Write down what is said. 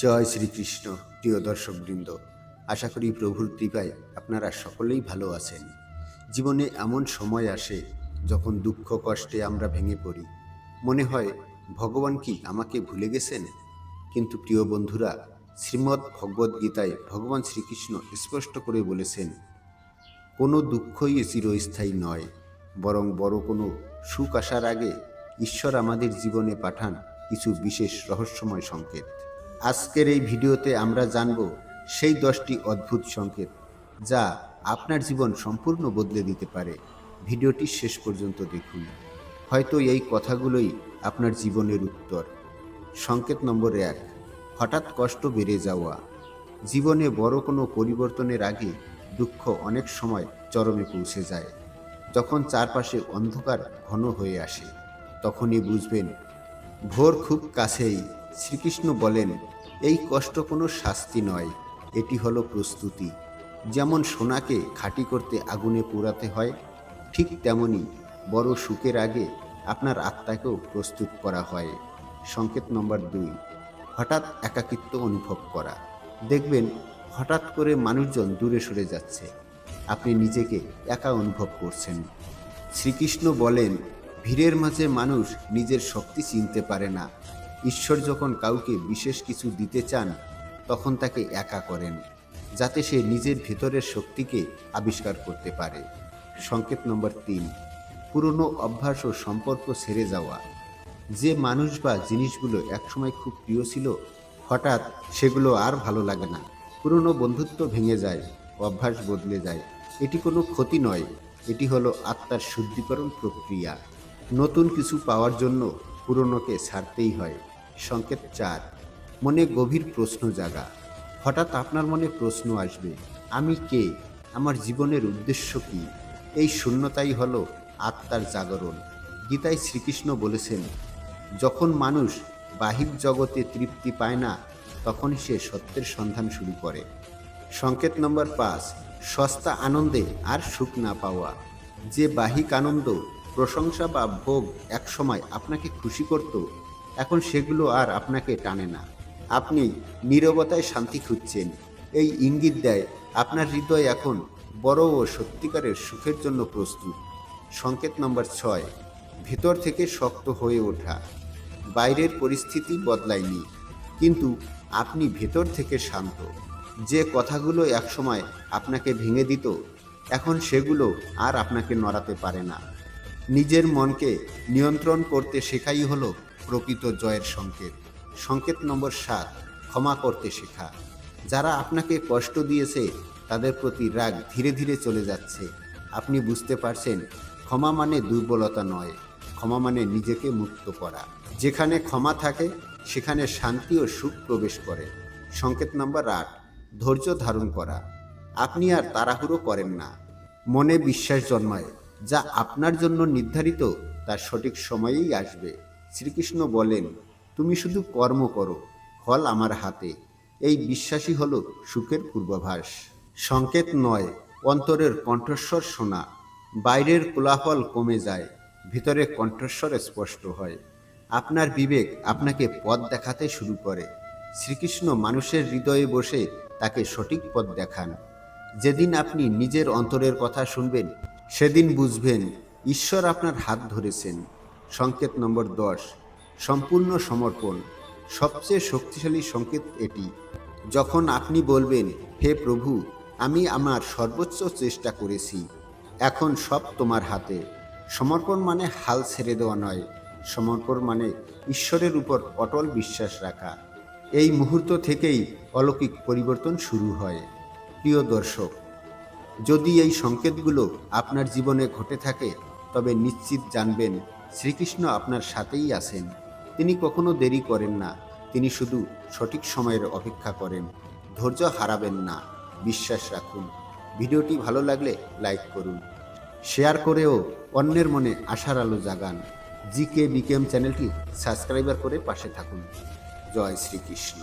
জয় শ্রীকৃষ্ণ, প্রিয় দর্শকবৃন্দ। আশা করি প্রভুর কৃপায় আপনারা সকলেই ভালো আছেন। জীবনে এমন সময় আসে যখন দুঃখ কষ্টে আমরা ভেঙে পড়ি। মনে হয়, ভগবান কি আমাকে ভুলে গেছেন? কিন্তু প্রিয় বন্ধুরা, শ্রীমদ্ ভগবদ্ গীতায় ভগবান শ্রীকৃষ্ণ স্পষ্ট করে বলেছেন, কোনো দুঃখই চিরস্থায়ী নয়, বরং বড় কোনো সুখ আসার আগে ঈশ্বর আমাদের জীবনে পাঠান কিছু বিশেষ রহস্যময় সংকেত। আজকের এই ভিডিওতে আমরা জানব সেই দশটি অদ্ভুত সংকেত যা আপনার জীবন সম্পূর্ণ বদলে দিতে পারে। ভিডিওটি শেষ পর্যন্ত দেখুন। হয়তো এই কথাগুলোই আপনার জীবনের উত্তর। সংকেত নম্বর এক, হঠাৎ কষ্ট বেড়ে যাওয়া। জীবনে বড় কোনো পরিবর্তনের আগে দুঃখ অনেক সময় চরমে পৌঁছে যায়। যখন চারপাশে অন্ধকার ঘন হয়ে আসে, তখনই বুঝবেন ভোর খুব কাছেই শ্রীকৃষ্ণ বলেন, এই কষ্ট কোনো শাস্তি নয়, এটি হলো প্রস্তুতি। যেমন সোনাকে খাঁটি করতে আগুনে পোড়াতে হয়, ঠিক তেমনি বড় সুখের আগে আপনার আত্মাকেও প্রস্তুত করা হয়। সংকেত নম্বর দুই, হঠাৎ একাকিত্ব অনুভব করা। দেখবেন, হঠাৎ করে মানুষজন দূরে সরে যাচ্ছে। আপনি নিজেকে একা অনুভব করছেন। শ্রীকৃষ্ণ বলেন ভিড়ের মাঝে মানুষ নিজের শক্তি চিনতে পারে না। ঈশ্বর যখন কাউকে বিশেষ কিছু দিতে চান, তখন তাকে একা করেন, যাতে সে নিজের ভেতরের শক্তিকে আবিষ্কার করতে পারে। সংকেত নম্বর তিন, পুরনো অভ্যাস ও সম্পর্ক ছেড়ে যাওয়া। যে মানুষ বা জিনিসগুলো একসময় খুব প্রিয় ছিল, হঠাৎ সেগুলো আর ভালো লাগে না। পুরনো বন্ধুত্ব ভেঙে যায়, অভ্যাস বদলে যায়। এটি কোনো ক্ষতি নয়, এটি হলো আত্মার শুদ্ধিকরণ প্রক্রিয়া। নতুন কিছু পাওয়ার জন্য পুরনোকে ছাড়তেই হয়। সংকেত চার, মনে গভীর প্রশ্ন জাগা। হঠাৎ আপনার মনে প্রশ্ন আসবে, আমি কে? আমার জীবনের উদ্দেশ্য কি? এই শূন্যতাই হল আত্মার জাগরণ। গীতায় শ্রীকৃষ্ণ বলেছেন, যখন মানুষ বাহিক জগতে তৃপ্তি পায় না তখন সে সত্যের সন্ধান শুরু করে। সংকেত নম্বর পাঁচ, সস্তা আনন্দে আর সুখ না পাওয়া। যে বাহিক আনন্দ প্রশংসা বা ভোগ একসময় আপনাকে খুশি করত, এখন সেগুলো আর আপনাকে টানে না। আপনি নীরবতায় শান্তি খুঁজছেন। এই ইঙ্গিত দেয়, আপনার হৃদয় এখন বড় ও সত্যিকারের সুখের জন্য প্রস্তুত। সংকেত নম্বর ছয়, ভেতর থেকে শক্ত হয়ে ওঠা। বাইরের পরিস্থিতি বদলায়নি, কিন্তু আপনি ভেতর থেকে শান্ত। যে কথাগুলো একসময় আপনাকে ভেঙে দিত, এখন সেগুলো আর আপনাকে নড়াতে পারে না। নিজের মনকে নিয়ন্ত্রণ করতে শেখাই হলো প্রকৃত জয়ের সংকেত। সংকেত নম্বর সাত, ক্ষমা করতে শেখা। যারা আপনাকে কষ্ট দিয়েছে, তাদের প্রতি রাগ ধীরে ধীরে চলে যাচ্ছে। আপনি বুঝতে পারছেন, ক্ষমা মানে দুর্বলতা নয়, ক্ষমা মানে নিজেকে মুক্ত করা। যেখানে ক্ষমা থাকে, সেখানে শান্তি ও সুখ প্রবেশ করে। সংকেত নম্বর আট, ধৈর্য ধারণ করা। আপনি আর তাড়াহুড়ো করেন না। মনে বিশ্বাস জন্মায়। যা আপনার জন্য নির্ধারিত, তার সঠিক সময়েই আসবে। শ্রীকৃষ্ণ বলেন, তুমি শুধু কর্ম করো, ফল আমার হাতে। এই বিশ্বাসই হল সুখের পূর্বাভাস। সংকেত নয়, অন্তরের কণ্ঠস্বর শোনা। বাইরের কোলাহল কমে যায়, ভিতরে কণ্ঠস্বর স্পষ্ট হয়। আপনার বিবেক আপনাকে পথ দেখাতে শুরু করে। শ্রীকৃষ্ণ মানুষের হৃদয়ে বসে তাকে সঠিক পথ দেখান। যেদিন আপনি নিজের অন্তরের কথা শুনবেন সেদিন বুঝবেন, ঈশ্বর আপনার হাত ধরেছেন। সংকেত নম্বর দশ, সম্পূর্ণ সমর্পণ। সবচেয়ে শক্তিশালী সংকেত এটি। যখন আপনি বলবেন, হে প্রভু, আমি আমার সর্বোচ্চ চেষ্টা করেছি, এখন সব তোমার হাতে। সমর্পণ মানে হাল ছেড়ে দেওয়া নয়। সমর্পণ মানে ঈশ্বরের উপর অটল বিশ্বাস রাখা। এই মুহূর্ত থেকেই অলৌকিক পরিবর্তন শুরু হয়। প্রিয় দর্শক যদি এই সংকেতগুলো আপনার জীবনে ঘটে থাকে, তবে নিশ্চিত জানবেন শ্রীকৃষ্ণ আপনার সাথেই আছেন। তিনি কখনো দেরি করেন না। তিনি শুধু সঠিক সময়ের অপেক্ষা করেন। ধৈর্য হারাবেন না। বিশ্বাস রাখুন। ভিডিওটি ভালো লাগলে লাইক করুন। শেয়ার করেও অন্যের মনে আশার আলো জাগান। জি কে বিকেএম চ্যানেলটি সাবস্ক্রাইবার করে পাশে থাকুন। জয় শ্রীকৃষ্ণ।